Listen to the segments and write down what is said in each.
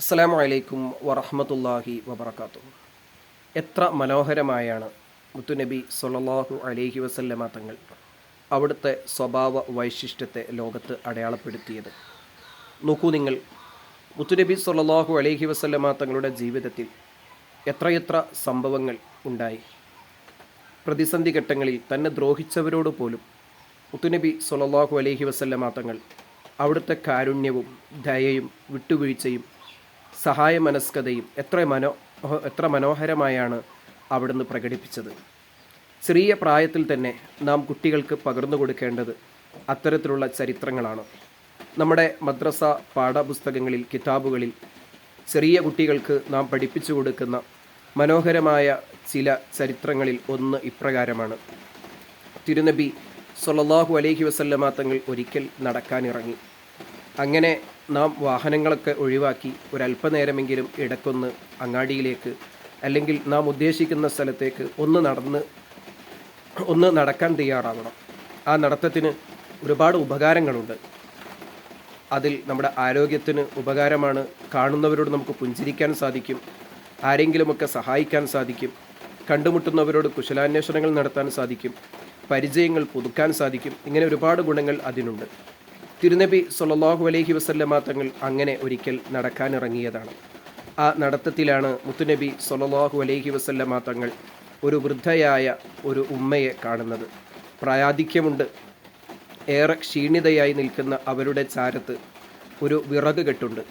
അസ്സലാമു അലൈക്കും വറഹ്മത്തുള്ളാഹി വബറകാത്തു എത്ര മനോഹരമായാണ് മുത്തുനബി സൊല്ലാഹു അലൈഹി വസല്ലമ തങ്ങൾ അവിടുത്തെ സ്വഭാവ വൈശിഷ്ട്യത്തെ ലോകത്ത് അടയാളപ്പെടുത്തിയത്. നോക്കൂ നിങ്ങൾ മുത്തുനബി സൊല്ലാഹു അലൈഹി വസല്ലമ തങ്ങളുടെ ജീവിതത്തിൽ എത്രയെത്ര സംഭവങ്ങൾ ഉണ്ടായി. പ്രതിസന്ധി ഘട്ടങ്ങളിൽ തന്നെ ദ്രോഹിച്ചവരോട് പോലും മുത്തുനബി സൊല്ലാഹു അലൈഹി വസല്ലമ തങ്ങൾ അവിടുത്തെ കാരുണ്യവും ദയയും വിട്ടുവീഴ്ചയും സഹായ മനസ്കതയും എത്ര മനോ എത്ര മനോഹരമായാണ് അവിടുന്ന് പ്രകടിപ്പിച്ചത്. ചെറിയ പ്രായത്തിൽ തന്നെ നാം കുട്ടികൾക്ക് പകർന്നു കൊടുക്കേണ്ടത് അത്തരത്തിലുള്ള ചരിത്രങ്ങളാണ്. നമ്മുടെ മദ്രസ പാഠപുസ്തകങ്ങളിൽ കിതാബുകളിൽ ചെറിയ കുട്ടികൾക്ക് നാം പഠിപ്പിച്ചു കൊടുക്കുന്ന മനോഹരമായ ചില ചരിത്രങ്ങളിൽ ഒന്ന് ഇപ്രകാരമാണ്. തിരുനബി സൊല്ലാഹു അലൈഹി വസല്ലമ തങ്ങൾ ഒരിക്കൽ നടക്കാനിറങ്ങി. അങ്ങനെ നാം വാഹനങ്ങളൊക്കെ ഒഴിവാക്കി ഒരല്പനേരമെങ്കിലും ഇടക്കൊന്ന് അങ്ങാടിയിലേക്ക് അല്ലെങ്കിൽ നാം ഉദ്ദേശിക്കുന്ന സ്ഥലത്തേക്ക് ഒന്ന് നടന്ന് ഒന്ന് നടക്കാൻ തയ്യാറാവണം. ആ നടത്തത്തിന് ഒരുപാട് ഉപകാരങ്ങളുണ്ട്. അതിൽ നമ്മുടെ ആരോഗ്യത്തിന് ഉപകാരമാണ്. കാണുന്നവരോട് നമുക്ക് പുഞ്ചിരിക്കാൻ സാധിക്കും. ആരെങ്കിലുമൊക്കെ സഹായിക്കാൻ സാധിക്കും. കണ്ടുമുട്ടുന്നവരോട് കുശലാന്വേഷണങ്ങൾ നടത്താൻ സാധിക്കും. പരിചയങ്ങൾ പുതുക്കാൻ സാധിക്കും. ഇങ്ങനെ ഒരുപാട് ഗുണങ്ങൾ അതിനുണ്ട്. തിരുനബി സൊല്ലാഹു അലൈഹി വസല്ലമ തങ്ങൾ അങ്ങനെ ഒരിക്കൽ നടക്കാനിറങ്ങിയതാണ്. ആ നടത്തത്തിലാണ് മുത്തുനബി സൊല്ലാഹു അലൈഹി വസല്ലമ തങ്ങൾ ഒരു വൃദ്ധയായ ഒരു ഉമ്മയെ കാണുന്നത്. പ്രായാധിക്യമുണ്ട്. ഏറെ ക്ഷീണിതയായി നിൽക്കുന്ന അവരുടെ ചാരത്ത് ഒരു വിറക് കെട്ടുണ്ട്.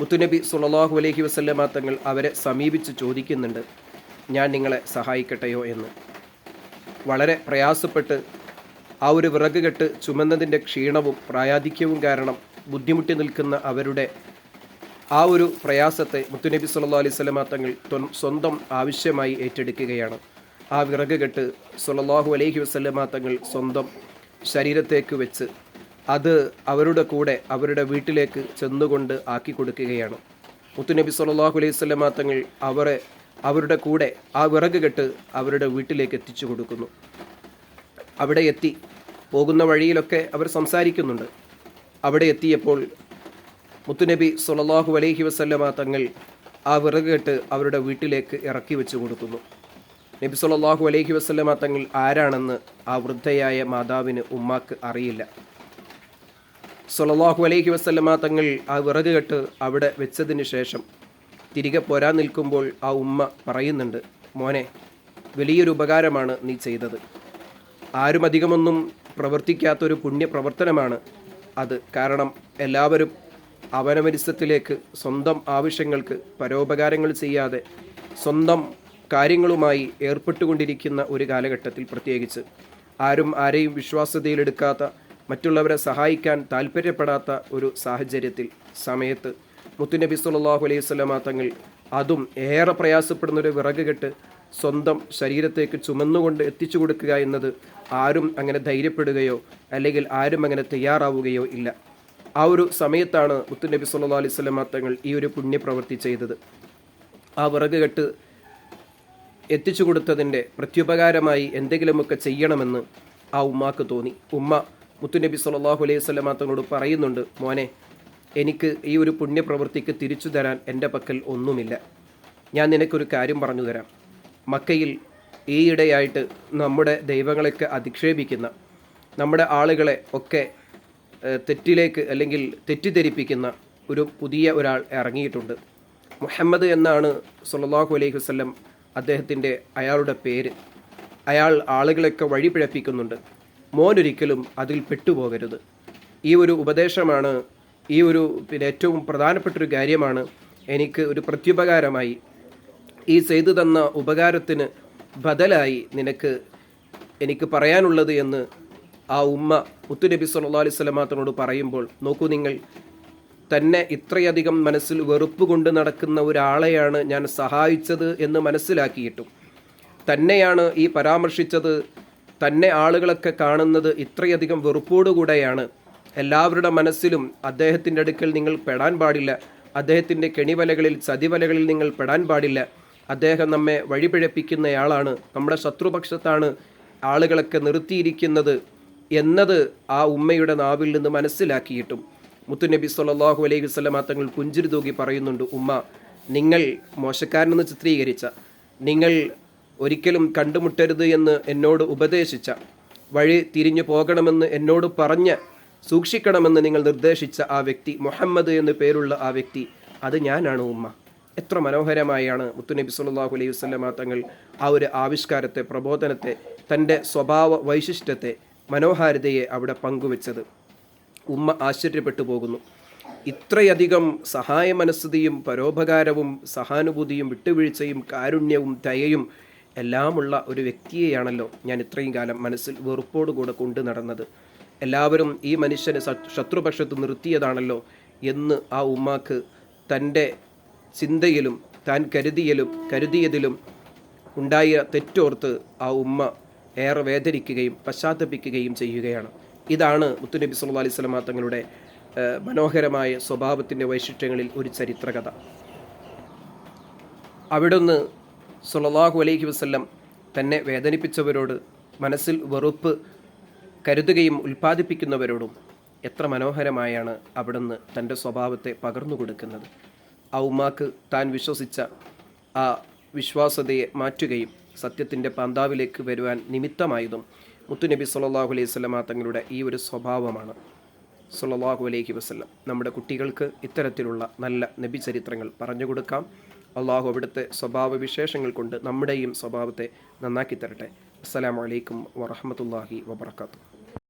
മുത്തുനബി സുല്ലല്ലാഹു അലൈഹി വസല്ലമ തങ്ങൾ അവരെ സമീപിച്ച് ചോദിക്കുന്നുണ്ട് ഞാൻ നിങ്ങളെ സഹായിക്കട്ടെയോ? എന്ന്. വളരെ പ്രയാസപ്പെട്ട് ആ ഒരു വിറക് കെട്ട് ചുമന്നതിന്റെ ക്ഷീണവും പ്രായാധിക്യവും കാരണം ബുദ്ധിമുട്ടി നിൽക്കുന്ന അവരുടെ ആ ഒരു പ്രയാസത്തെ മുത്തുനബി സല്ലല്ലാഹു അലൈഹി വസല്ലമ തങ്ങൾ സ്വന്തം ആവശ്യമായി ഏറ്റെടുക്കുകയാണ്. ആ വിറക് കെട്ട് സല്ലല്ലാഹു അലൈഹി വസല്ലമ തങ്ങൾ സ്വന്തം ശരീരത്തേക്ക് വെച്ച് അത് അവരുടെ കൂടെ അവരുടെ വീട്ടിലേക്ക് ചെന്നുകൊണ്ട് ആക്കി കൊടുക്കുകയാണ്. മുത്തുനബി സല്ലല്ലാഹു അലൈഹി വസല്ലമ തങ്ങൾ അവരെ അവരുടെ കൂടെ ആ വിറക് കെട്ട് അവരുടെ വീട്ടിലേക്ക് എത്തിച്ചു കൊടുക്കുന്നു. അവിടെ എത്തി. പോകുന്ന വഴിയിലൊക്കെ അവർ സംസാരിക്കുന്നുണ്ട്. അവിടെ എത്തിയപ്പോൾ മുത്തുനബി സുലല്ലാഹു അലൈഹി വസല്ലമ തങ്ങൾ ആ വിറക് കെട്ട് അവരുടെ വീട്ടിലേക്ക് ഇറക്കി വെച്ചു കൊടുക്കുന്നു. നബി സുലല്ലാഹു അലൈഹി വസല്ലമ തങ്ങൾ ആരാണെന്ന് ആ വൃദ്ധയായ മാതാവിന് ഉമ്മാക്ക് അറിയില്ല. സുലല്ലാഹു അലൈഹി വസല്ലമ തങ്ങൾ ആ വിറക് കെട്ട് അവിടെ വെച്ചതിന് ശേഷം തിരികെ പോരാൻ നിൽക്കുമ്പോൾ ആ ഉമ്മ പറയുന്നുണ്ട് മോനെ വലിയൊരു ഉപകാരമാണ് നീ ചെയ്തത്. ആരും അധികമൊന്നും പ്രവർത്തിക്കാത്തൊരു പുണ്യപ്രവർത്തനമാണ് അത്. കാരണം എല്ലാവരും അവനവരിസത്തിലേക്ക് സ്വന്തം ആവശ്യങ്ങൾക്ക് പരോപകാരങ്ങൾ ചെയ്യാതെ സ്വന്തം കാര്യങ്ങളുമായി ഏർപ്പെട്ടുകൊണ്ടിരിക്കുന്ന ഒരു കാലഘട്ടത്തിൽ പ്രത്യേകിച്ച് ആരും ആരെയും വിശ്വാസ്യതയിലെടുക്കാത്ത മറ്റുള്ളവരെ സഹായിക്കാൻ താല്പര്യപ്പെടാത്ത ഒരു സാഹചര്യത്തിൽ സമയത്ത് മുത്തുനബി സുല്ലാഹു അലൈഹി വസല്ലമ തങ്ങൾ അതും ഏറെ പ്രയാസപ്പെടുന്നൊരു വിറക് കെട്ട് സ്വന്തം ശരീരത്തേക്ക് ചുമന്നുകൊണ്ട് എത്തിച്ചു കൊടുക്കുക എന്നത് ആരും അങ്ങനെ ധൈര്യപ്പെടുകയോ അല്ലെങ്കിൽ ആരും അങ്ങനെ തയ്യാറാവുകയോ ഇല്ല. ആ ഒരു സമയത്താണ് മുത്തുനബി സല്ലാ അലൈഹി വസല്ലമ തങ്ങൾ ഈ ഒരു പുണ്യപ്രവൃത്തി ചെയ്തത്. ആ വിറക് കെട്ട് എത്തിച്ചു കൊടുത്തതിന്റെ പ്രത്യുപകാരമായി എന്തെങ്കിലുമൊക്കെ ചെയ്യണമെന്ന് ആ ഉമ്മാക്ക് തോന്നി. ഉമ്മ മുത്തുനബി സല്ലാഹു അലൈഹി വസല്ലമ തങ്ങളോട് പറയുന്നുണ്ട് മോനെ എനിക്ക് ഈ ഒരു പുണ്യപ്രവൃത്തിക്ക് തിരിച്ചു തരാൻ എന്റെ പക്കൽ ഒന്നുമില്ല. ഞാൻ നിനക്കൊരു കാര്യം പറഞ്ഞു തരാം. മക്കയിൽ ഈയിടെയായിട്ട് നമ്മുടെ ദൈവങ്ങളെയൊക്കെ അധിക്ഷേപിക്കുന്ന നമ്മുടെ ആളുകളെ ഒക്കെ തെറ്റിലേക്ക് അല്ലെങ്കിൽ തെറ്റിദ്ധരിപ്പിക്കുന്ന ഒരു പുതിയ ഒരാൾ ഇറങ്ങിയിട്ടുണ്ട്. മുഹമ്മദ് എന്നാണ് സല്ലല്ലാഹു അലൈഹി വസല്ലം അദ്ദേഹത്തിന്റെ അയാളുടെ പേര്. അയാൾ ആളുകളെയൊക്കെ വഴി പിഴപ്പിക്കുന്നുണ്ട് മോനൊരിക്കലും അതിൽ പെട്ടുപോകരുത്. ഈ ഒരു ഉപദേശമാണ് ഈ ഒരു പിന്നെ ഏറ്റവും പ്രധാനപ്പെട്ടൊരു കാര്യമാണ് എനിക്ക് ഒരു പ്രത്യുപകാരമായി ഈ ചെയ്തു തന്ന ഉപകാരത്തിന് ബദലായി നിനക്ക് എനിക്ക് പറയാനുള്ളത് എന്ന് ആ ഉമ്മ മുത്തുനബി സല്ലാ അലൈഹി വസല്ലമ തന്നോട് പറയുമ്പോൾ നോക്കൂ നിങ്ങൾ തന്നെ ഇത്രയധികം മനസ്സിൽ വെറുപ്പ് കൊണ്ട് നടക്കുന്ന ഒരാളെയാണ് ഞാൻ സഹായിച്ചത് എന്ന് മനസ്സിലാക്കിയിട്ടും തന്നെയാണ് ഈ പരാമർശിച്ചത് തന്നെ ആളുകളൊക്കെ കാണുന്നത് ഇത്രയധികം വെറുപ്പോടുകൂടെയാണ് എല്ലാവരുടെ മനസ്സിലും അദ്ദേഹത്തിന്റെ അടുക്കൽ നിങ്ങൾ പെടാൻ പാടില്ല അദ്ദേഹത്തിന്റെ കെണിവലകളിൽ ചതിവലകളിൽ നിങ്ങൾ പെടാൻ പാടില്ല അദ്ദേഹം നമ്മെ വഴിപിഴപ്പിക്കുന്നയാളാണ്. നമ്മുടെ ശത്രുപക്ഷത്താണ് ആളുകളൊക്കെ നിർത്തിയിരിക്കുന്നത് എന്നത് ആ ഉമ്മയുടെ നാവിൽ നിന്ന് മനസ്സിലാക്കിയിട്ടും. മുത്തുനബി സല്ലല്ലാഹു അലൈഹി വസല്ലമ തങ്ങൾ പുഞ്ചിരി തൂകി പറയുന്നുണ്ട് ഉമ്മ നിങ്ങൾ മോശക്കാരനെന്ന് ചിത്രീകരിച്ച നിങ്ങൾ ഒരിക്കലും കണ്ടുമുട്ടരുത് എന്ന് എന്നോട് ഉപദേശിച്ച വഴി തിരിഞ്ഞു പോകണമെന്ന് എന്നോട് പറഞ്ഞ് സൂക്ഷിക്കണമെന്ന് നിങ്ങൾ നിർദ്ദേശിച്ച ആ വ്യക്തി മുഹമ്മദ് എന്ന് പേരുള്ള ആ വ്യക്തി അത് ഞാനാണ് ഉമ്മ. എത്ര മനോഹരമായാണ് മുത്തുനബി സല്ലല്ലാഹു അലൈഹി വസല്ലമ തങ്ങൾ ആ ഒരു ആവിഷ്കാരത്തെ പ്രബോധനത്തെ തന്റെ സ്വഭാവ വൈശിഷ്ട്യത്തെ മനോഹാരിതയെ അവിടെ പങ്കുവെച്ചത്. ഉമ്മ ആശ്ചര്യപ്പെട്ടു പോകുന്നു. ഇത്രയധികം സഹായ മനസ്ഥിതിയും പരോപകാരവും സഹാനുഭൂതിയും വിട്ടുവീഴ്ചയും കാരുണ്യവും ദയയും എല്ലാമുള്ള ഒരു വ്യക്തിയെയാണല്ലോ ഞാൻ ഇത്രയും കാലം മനസ്സിൽ വെറുപ്പോടുകൂടെ കൊണ്ടു നടന്നത്. എല്ലാവരും ഈ മനുഷ്യനെ ശത്രുപക്ഷത്ത് നിർത്തിയതാണല്ലോ എന്ന് ആ ഉമ്മാക്ക് തന്റെ ചിന്തയിലും താൻ കരുതിയലും കരുതിയതിലും ഉണ്ടായ തെറ്റോർത്ത് ആ ഉമ്മ ഏറെ വേദനിക്കുകയും പശ്ചാത്തപിക്കുകയും ചെയ്യുകയാണ്. ഇതാണ് മുത്തുനബി സല്ലല്ലാഹു അലൈഹി വസല്ലമ തങ്ങളുടെ മനോഹരമായ സ്വഭാവത്തിന്റെ വൈശിഷ്ട്യങ്ങളിൽ ഒരു ചരിത്രകഥ. അവിടുന്ന് സുലല്ലാഹു അലൈഹി വസ്ല്ലം തന്നെ വേദനിപ്പിച്ചവരോട് മനസ്സിൽ വെറുപ്പ് കരുതുകയും ഉൽപ്പാദിപ്പിക്കുന്നവരോടും എത്ര മനോഹരമായാണ് അവിടുന്ന് തന്റെ സ്വഭാവത്തെ പകർന്നു കൊടുക്കുന്നത്. ആ താൻ വിശ്വസിച്ച ആ വിശ്വാസതയെ മാറ്റുകയും സത്യത്തിന്റെ പന്താവിലേക്ക് വരുവാൻ നിമിത്തമായതും മുത്തുനബി സല്ലല്ലാഹു അലൈഹി വസല്ലമ തങ്ങളുടെ ഈ ഒരു സ്വഭാവമാണ്. സല്ലല്ലാഹു അലൈഹി വസല്ലം. നമ്മുടെ കുട്ടികൾക്ക് ഇത്തരത്തിലുള്ള നല്ല നബി ചരിത്രങ്ങൾ പറഞ്ഞു കൊടുക്കാം. അള്ളാഹു അവിടുത്തെ സ്വഭാവ വിശേഷങ്ങൾ കൊണ്ട് നമ്മുടെയും സ്വഭാവത്തെ നന്നാക്കി തരട്ടെ. അസ്സലാമു അലൈക്കും വറഹ്മത്തുള്ളാഹി വബർക്കാത്തു